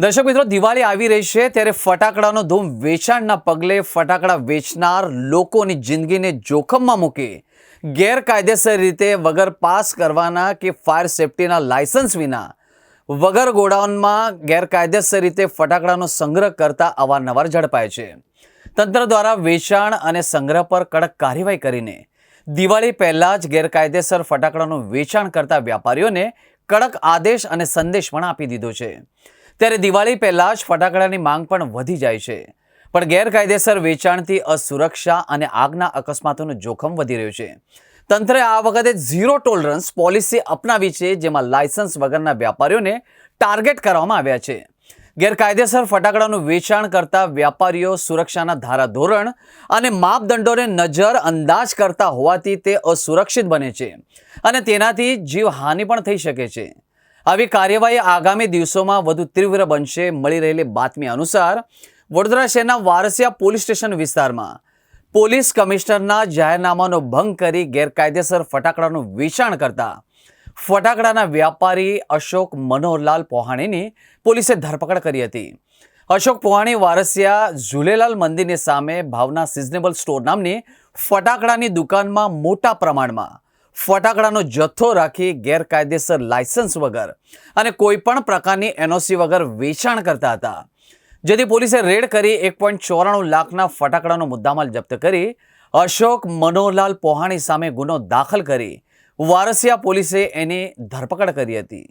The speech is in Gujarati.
દર્શક મિત્રો, દિવાળી આવી રહી છે ત્યારે ફટાકડાનો ધૂમ વેચાણના પગલે ફટાકડા વેચનાર લોકોની જિંદગીને જોખમમાં મૂકી. ગેરકાયદેસર રીતે વગર પાસ કરવાના કે ફાયર સેફટીના લાયસન્સ વિના. વગર ગોડાઉનમાં ગેરકાયદેસર રીતે ફટાકડાનો સંગ્રહ કરતા અવારનવાર ઝડપાય છે. તંત્ર દ્વારા વેચાણ અને સંગ્રહ પર કડક કાર્યવાહી કરીને. દિવાળી પહેલાં જ ગેરકાયદેસર ફટાકડાનું વેચાણ કરતા વ્યાપારીઓને કડક આદેશ અને સંદેશ પણ આપી દીધો છે. ત્યારે દિવાળી પહેલાં જ ફટાકડાની માંગ પણ વધી જાય છે. પણ ગેરકાયદેસર વેચાણથી અસુરક્ષા અને આગના અકસ્માતોનું જોખમ વધી રહ્યું છે. તંત્રે આ વખતે ઝીરો ટોલરન્સ પોલિસી અપનાવી છે, જેમાં લાયસન્સ વગરના વ્યાપારીઓને ટાર્ગેટ કરવામાં આવ્યા છે. ગેરકાયદેસર ફટાકડાનું વેચાણ કરતા વ્યાપારીઓ સુરક્ષાના ધારાધોરણ અને માપદંડોને નજર અંદાજ કરતા હોવાથી તે અસુરક્ષિત બને છે અને તેનાથી જીવહાનિ પણ થઈ શકે છે. આવી કાર્યવાહી આગામી દિવસોમાં વધુ તીવ્ર બનશે. મળી રહેલી બાતમી અનુસાર, વડોદરા શહેરના વારસિયા પોલીસ સ્ટેશન વિસ્તારમાં પોલીસ કમિશનરના જાહેરનામાનો ભંગ કરી ગેરકાયદેસર ફટાકડાનું વેચાણ કરતા ફટાકડાના વ્યાપારી અશોક મનોહરલાલ પોહાણીની પોલીસે ધરપકડ કરી હતી. અશોક પોહાણી વારસિયા ઝૂલેલાલ મંદિરની સામે ભાવના સિઝનેબલ સ્ટોર નામની ફટાકડાની દુકાનમાં મોટા પ્રમાણમાં ફટાકડાનો જથ્થો રાખી ગેરકાયદેસર લાયસન્સ વગર અને કોઈપણ પ્રકારની એનઓસી વગર વેચાણ કરતા હતા. જેથી પોલીસે રેડ કરી એક પોઈન્ટ ચોરાણું લાખના ફટાકડાનો મુદ્દામાલ જપ્ત કરી અશોક મનોહરલાલ પોહાણી સામે ગુનો દાખલ કરી વારસિયા પોલીસે એની ધરપકડ કરી હતી.